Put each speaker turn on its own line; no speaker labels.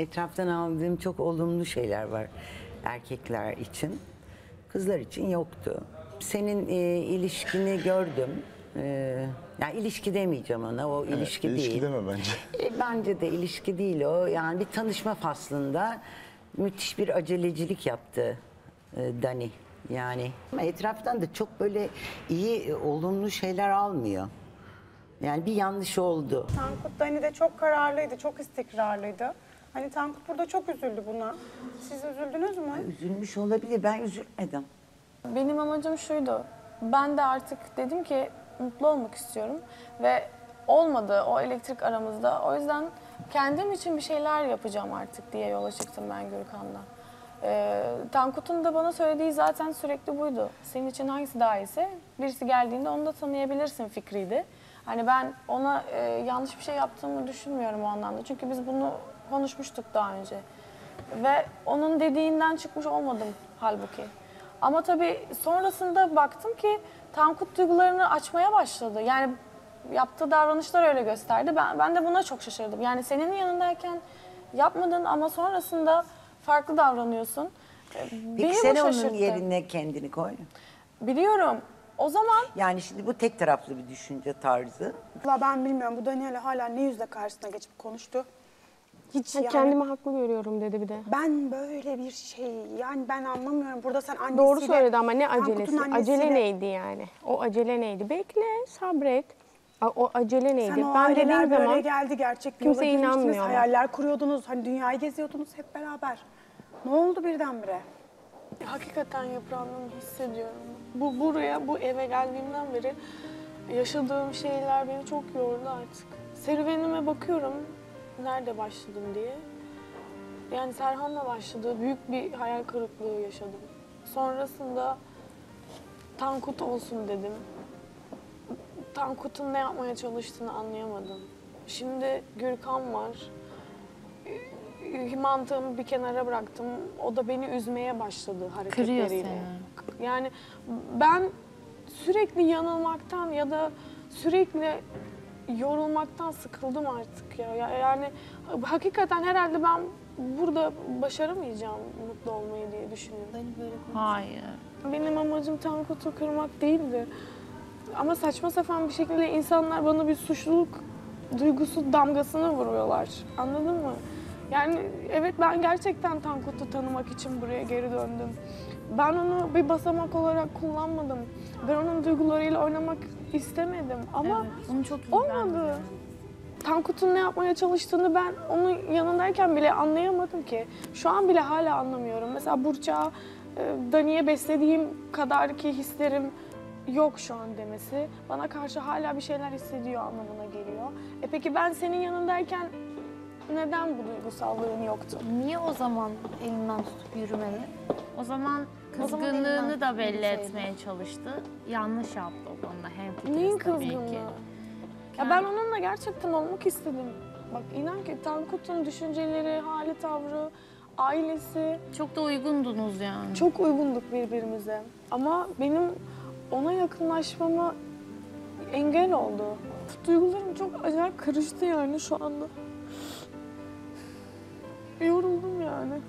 etraftan aldığım çok olumlu şeyler var erkekler için. Kızlar için yoktu. Senin e, ilişkini gördüm. E, yani ilişki demeyeceğim ona, o ilişki
İlişki
değil.
deme bence.
E, Bence de ilişki değil o. Yani bir tanışma faslında müthiş bir acelecilik yaptı e, Dani. Yani ama etraftan da çok böyle iyi, e, olumlu şeyler almıyor. Yani bir yanlış oldu.
Tankut Dani de çok kararlıydı, çok istikrarlıydı. Hani Tankut burada çok üzüldü buna. Siz üzüldünüz mü?
Üzülmüş olabilir. Ben üzülmedim.
Benim amacım şuydu. Ben de artık dedim ki mutlu olmak istiyorum ve olmadı o elektrik aramızda. O yüzden kendim için bir şeyler yapacağım artık diye yola çıktım ben Gürkan'la. Ee, Tankut'un da bana söylediği zaten sürekli buydu. Senin için hangisi daha iyiyse birisi geldiğinde onu da tanıyabilirsin fikriydi. Hani ben ona e, yanlış bir şey yaptığımı düşünmüyorum o anlamda. Çünkü biz bunu konuşmuştuk daha önce. Ve onun dediğinden çıkmış olmadım halbuki. Ama tabii sonrasında baktım ki Tankut duygularını açmaya başladı. Yani yaptığı davranışlar öyle gösterdi. Ben, ben de buna çok şaşırdım. Yani senin yanındayken yapmadın ama sonrasında farklı davranıyorsun. Ee,
Peki
Beni
sen onun
şaşırttı.
yerine kendini koy.
Biliyorum. O zaman
Yani şimdi bu tek taraflı bir düşünce tarzı.
Valla ben bilmiyorum. Bu Daniel'e hala ne yüzle karşısına geçip konuştu. Hiç yani
Kendimi haklı görüyorum dedi bir de.
ben böyle bir şey yani ben anlamıyorum. Burada sen annesiyle...
Doğru söyledi ama ne acelesi?
annesiyle-
Acele neydi yani? O acele neydi? Bekle, sabret. O acele neydi?
Sen o
ben
aileler
dediğim
böyle
zaman
geldi gerçek bir
kimse inanmıyor.
Hayaller kuruyordunuz. Hani dünyayı geziyordunuz hep beraber. Ne oldu birdenbire?
hakikaten yıprandığımı hissediyorum. Bu buraya, bu eve geldiğimden beri yaşadığım şeyler beni çok yordu artık. Serüvenime bakıyorum nerede başladım diye. Yani Serhan'la başladı. Büyük bir hayal kırıklığı yaşadım. Sonrasında Tankut olsun dedim. Tankut'un ne yapmaya çalıştığını anlayamadım. Şimdi Gürkan var. Ee, Mantığımı bir kenara bıraktım. O da beni üzmeye başladı hareketleriyle. Yani ben sürekli yanılmaktan ya da sürekli yorulmaktan sıkıldım artık ya. Ya- Yani hakikaten herhalde ben burada başaramayacağım mutlu olmayı diye düşünüyorum.
Hayır.
Benim amacım Tankut'u kırmak değildi. Ama saçma sapan bir şekilde insanlar bana bir suçluluk duygusu damgasını vuruyorlar. Anladın mı? Yani evet ben gerçekten Tankut'u tanımak için buraya geri döndüm. Ben onu bir basamak olarak kullanmadım. Ben onun duygularıyla oynamak istemedim. Ama
Bunu çok iyi
olmadı. Tankut'un ne yapmaya çalıştığını ben onun yanındayken bile anlayamadım ki. Şu an bile hala anlamıyorum. Mesela Burçak'a e, Dani'ye beslediğim kadar ki hislerim yok şu an demesi bana karşı hala bir şeyler hissediyor anlamına geliyor. E peki ben senin yanındayken neden bu duygusallığın yoktu?
Niye o zaman elinden tutup yürümedi? O zaman
O zaman elinden
da belli etmeye çalıştı. Yanlış yaptı o konuda. Hem
Neyin kızgınlığı? Ya ben onunla gerçekten olmak istedim. Bak inan ki Tankut'un düşünceleri, hali, tavrı, ailesi
Çok da uygundunuz yani.
çok uygunduk birbirimize. Ama benim ona yakınlaşmama engel oldu. Duygularım çok acayip karıştı yani şu anda. Yoruldum yani.